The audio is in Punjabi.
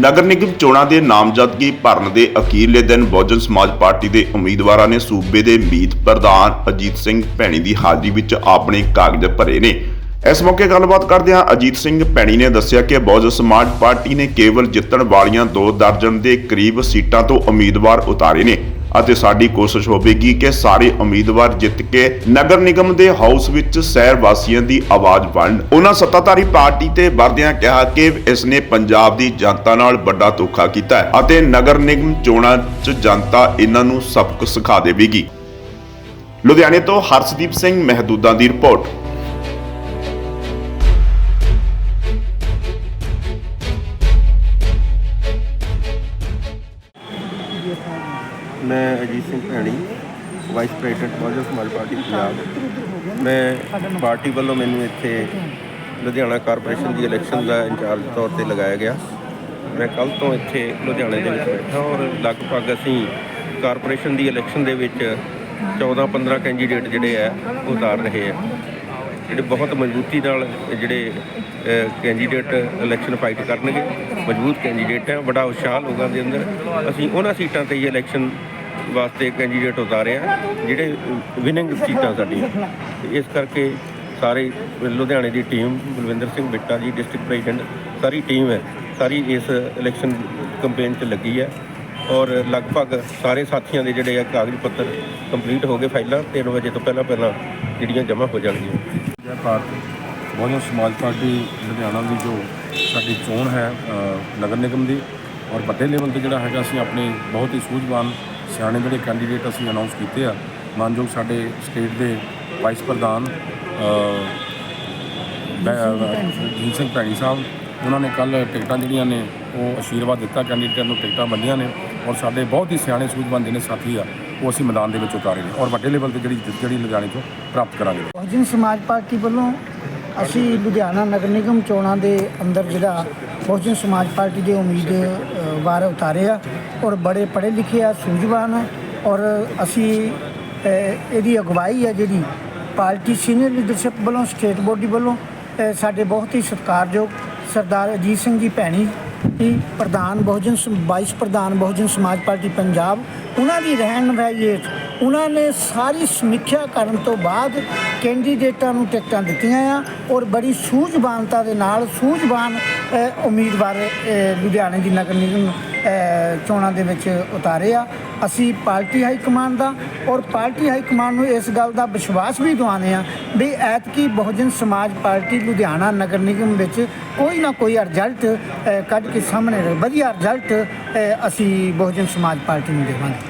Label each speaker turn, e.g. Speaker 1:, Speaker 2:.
Speaker 1: ਨਗਰ ਨਿਗਮ ਚੋਣਾਂ ਦੇ ਨਾਮਜ਼ਦਗੀ ਭਰਨ ਦੇ ਅਖੀਰਲੇ ਦਿਨ ਬਹੁਜਨ ਸਮਾਜ ਪਾਰਟੀ ਦੇ ਉਮੀਦਵਾਰਾਂ ਨੇ ਸੂਬੇ ਦੇ ਮੀਤ ਪ੍ਰਧਾਨ ਅਜੀਤ ਸਿੰਘ ਭੈਣੀ ਦੀ ਹਾਜ਼ਰੀ ਵਿੱਚ ਆਪਣੇ ਕਾਗਜ਼ ਭਰੇ ਨੇ। ਇਸ ਮੌਕੇ ਗੱਲਬਾਤ ਕਰਦਿਆਂ ਅਜੀਤ ਸਿੰਘ ਭੈਣੀ ਨੇ ਦੱਸਿਆ ਕਿ ਬਹੁਜਨ ਸਮਾਜ ਪਾਰਟੀ ਨੇ ਕੇਵਲ ਜਿੱਤਣ ਵਾਲੀਆਂ ਦੋ ਦਰਜਨ ਦੇ ਕਰੀਬ ਸੀਟਾਂ ਤੋਂ ਉਮੀਦਵਾਰ ਉਤਾਰੇ ਨੇ। ਅਤੇ ਸਾਡੀ ਕੋਸ਼ਿਸ਼ ਹੋਵੇਗੀ ਕਿ ਸਾਰੇ ਉਮੀਦਵਾਰ ਜਿੱਤ ਕੇ ਨਗਰ ਨਿਗਮ ਦੇ ਹਾਊਸ ਵਿੱਚ ਸ਼ਹਿਰ ਵਾਸੀਆਂ ਦੀ ਆਵਾਜ਼ ਬਣਨ ਉਹਨਾਂ ਸੱਤਾਧਾਰੀ ਪਾਰਟੀ ਤੇ ਵਰਦਿਆਂ ਕਿਹਾ ਕਿ ਇਸ ਨੇ ਪੰਜਾਬ ਦੀ ਜਨਤਾ ਨਾਲ ਵੱਡਾ ਧੋਖਾ ਕੀਤਾ ਅਤੇ ਨਗਰ ਨਿਗਮ ਚੋਣਾਂ 'ਚ ਜਨਤਾ ਇਹਨਾਂ ਨੂੰ ਸਬਕ ਸਿਖਾ ਦੇਵੇਗੀ। ਲੁਧਿਆਣੇ ਤੋਂ ਹਰਸ਼ਦੀਪ ਸਿੰਘ ਮਹਿਦੂਦਾਂ ਦੀ report.
Speaker 2: Ajit Singh Bhaini vice president Bahujan Samaj party Punjab. ਮੈਂ ਪਾਰਟੀ ਵੱਲੋਂ ਮੈਨੂੰ ਇੱਥੇ ਲੁਧਿਆਣਾ ਕਾਰਪੋਰੇਸ਼ਨ ਦੀ ਇਲੈਕਸ਼ਨ ਦਾ ਇੰਚਾਰਜ ਤੌਰ ਤੇ ਲਗਾਇਆ ਗਿਆ। ਮੈਂ ਕੱਲ ਤੋਂ ਇੱਥੇ ਲੁਧਿਆਣੇ ਦੇ ਵਿੱਚ ਬੈਠਾ ਔਰ ਲਗਭਗ ਅਸੀਂ ਕਾਰਪੋਰੇਸ਼ਨ ਦੀ ਇਲੈਕਸ਼ਨ ਦੇ ਵਿੱਚ 14-15 ਕੈਂਡੀਡੇਟ ਜਿਹੜੇ ਆ, ਉਹ ਉਤਾਰ ਰਹੇ ਆ। ਜਿਹੜੇ ਬਹੁਤ ਮਜ਼ਬੂਤੀ ਨਾਲ ਜਿਹੜੇ ਕੈਂਡੀਡੇਟ ਇਲੈਕਸ਼ਨ ਫਾਈਟ ਕਰਨਗੇ, ਮਜ਼ਬੂਤ ਕੈਂਡੀਡੇਟ ਹੈ ਬੜਾ ਉਤਸ਼ਾਹ ਲੋਕਾਂ ਦੇ ਅੰਦਰ। ਅਸੀਂ ਉਹਨਾਂ ਸੀਟਾਂ ਤੇ ਹੀ ਇਲੈਕਸ਼ਨ ਵਾਸਤੇ ਕੈਂਡੀਡੇਟ ਉਤਾਰੇ ਜਿਹੜੇ ਵਿਨਿੰਗ ਸੀਟਾਂ ਸਾਡੀਆਂ। ਤੇ ਇਸ ਕਰਕੇ ਸਾਰੇ ਲੁਧਿਆਣੇ ਦੀ team Balwinder Singh Bitta ji district president ਸਾਰੀ ਟੀਮ ਹੈ। ਸਾਰੀ ਇਸ ਇਲੈਕਸ਼ਨ ਕੰਪੇਨ 'ਚ ਲੱਗੀ ਹੈ। ਔਰ ਲਗਭਗ ਸਾਰੇ ਸਾਥੀਆਂ ਦੇ ਜਿਹੜੇ ਆ ਕਾਗਜ਼ ਪੱਤਰ ਕੰਪਲੀਟ ਹੋ ਗਏ ਫਾਈਲਾਂ। 3 ਵਜੇ ਤੋਂ ਪਹਿਲਾਂ ਪਹਿਲਾਂ ਜਿਹੜੀਆਂ ਜਮ੍ਹਾਂ ਹੋ ਜਾਣਗੀਆਂ।
Speaker 3: ਜੈ ਭਾਰਤ। ਬਹੁਜਨ ਸਮਾਜ ਪਾਰਟੀ ਲੁਧਿਆਣਾ ਦੀ ਜੋ ਸਾਡੀ ਚੋਣ ਹੈ ਨਗਰ ਨਿਗਮ ਦੀ, ਔਰ ਵੱਡੇ ਲੈਵਲ ਤੇ ਜਿਹੜਾ ਹੈਗਾ, ਅਸੀਂ ਆਪਣੇ ਬਹੁਤ ਹੀ ਸੂਝਵਾਨ ਸਿਆਣੇ ਜਿਹੜੇ ਕੈਂਡੀਡੇਟ ਅਸੀਂ ਅਨਾਉਂਸ ਕੀਤੇ ਆ ਮਾਨਯੋਗ ਸਾਡੇ ਸਟੇਟ ਦੇ ਵਾਈਸ ਪ੍ਰਧਾਨ ਜੀ ਸਿੰਘ ਭੈਣੀ ਸਾਹਿਬ ਉਹਨਾਂ ਨੇ ਕੱਲ ਟਿਕਟਾਂ ਜਿਹੜੀਆਂ ਨੇ ਉਹ ਆਸ਼ੀਰਵਾਦ ਦਿੱਤਾ ਕੈਂਡੀਡੇਟ ਨੂੰ ਟਿਕਟਾਂ ਵੰਡੀਆਂ ਨੇ ਔਰ ਸਾਡੇ ਬਹੁਤ ਹੀ ਸਿਆਣੇ ਸੂਝਵਾਨ ਜਿਹੜੇ ਸਾਥੀ ਆ ਉਹ ਅਸੀਂ ਮੈਦਾਨ ਦੇ ਵਿੱਚ ਉਤਾਰੇ ਨੇ ਔਰ ਵੱਡੇ ਲੈਵਲ ਤੇ ਜਿਹੜੀ ਜਿੱਤ ਜਿਹੜੀ ਲੁਧਿਆਣੇ ਤੋਂ ਪ੍ਰਾਪਤ ਕਰਾਂਗੇ।
Speaker 4: ਬਹੁਜਨ ਸਮਾਜ ਪਾਰਟੀ ਵੱਲੋਂ ਅਸੀਂ ਲੁਧਿਆਣਾ ਨਗਰ ਨਿਗਮ ਚੋਣਾਂ ਦੇ ਅੰਦਰ ਜਿਹੜਾ ਬਹੁਜਨ ਸਮਾਜ ਪਾਰਟੀ ਦੇ ਉਮੀਦਵਾਰ ਉਤਾਰੇ ਆ ਔਰ ਬੜੇ ਪੜ੍ਹੇ ਲਿਖੇ ਆ, ਸੂਝਵਾਨ ਆ ਔਰ ਅਸੀਂ ਇਹਦੀ ਅਗਵਾਈ ਆ ਜਿਹੜੀ ਪਾਰਟੀ ਸੀਨੀਅਰ ਲੀਡਰਸ਼ਿਪ ਵੱਲੋਂ, ਸਟੇਟ ਬੋਡੀ ਵੱਲੋਂ ਸਾਡੇ ਬਹੁਤ ਹੀ ਸਤਿਕਾਰਯੋਗ ਸਰਦਾਰ ਅਜੀਤ ਸਿੰਘ ਜੀ ਭੈਣੀ ਜੀ, ਪ੍ਰਧਾਨ ਬਹੁਜਨ ਸਮ- ਵਾਈਸ ਪ੍ਰਧਾਨ ਬਹੁਜਨ ਸਮਾਜ ਪਾਰਟੀ ਪੰਜਾਬ, ਉਹਨਾਂ ਦੀ ਰਹਿਣ ਹੇਠ ਉਹਨਾਂ ਨੇ ਸਾਰੀ ਸਮੀਖਿਆ ਕਰਨ ਤੋਂ ਬਾਅਦ ਕੈਂਡੀਡੇਟਾਂ ਨੂੰ ਟਿਕਟਾਂ ਦਿੱਤੀਆਂ ਆ ਔਰ ਬੜੀ ਸੂਝਵਾਨਤਾ ਦੇ ਨਾਲ, ਸੂਝਵਾਨ ਅ, ਉਮੀਦਵਾਰ ਅ, ਲੁਧਿਆਣੇ ਦੀ ਨਗਰ ਨਿਗਮ ਅ, ਚੋਣਾਂ ਦੇ ਵਿੱਚ ਉਤਾਰੇ ਆ। ਅਸੀਂ ਪਾਰਟੀ ਹਾਈ ਕਮਾਂਡ ਦਾ ਔਰ ਪਾਰਟੀ ਹਾਈ ਕਮਾਂਡ ਨੂੰ ਇਸ ਗੱਲ ਦਾ ਵਿਸ਼ਵਾਸ ਵੀ ਦਿਵਾਉਂਦੇ ਆ ਵੀ ਐਤਕੀ ਬਹੁਜਨ ਸਮਾਜ ਪਾਰਟੀ ਲੁਧਿਆਣਾ ਨਗਰ ਨਿਗਮ ਵਿੱਚ ਕੋਈ ਨਾ ਕੋਈ ਰਿਜ਼ਲਟ ਅ, ਕੱਢ ਕੇ ਸਾਹਮਣੇ ਰਹੇ। ਵਧੀਆ ਰਿਜ਼ਲਟ ਅ, ਅਸੀਂ ਬਹੁਜਨ ਸਮਾਜ ਪਾਰਟੀ ਨੂੰ ਦੇਵਾਂਗੇ।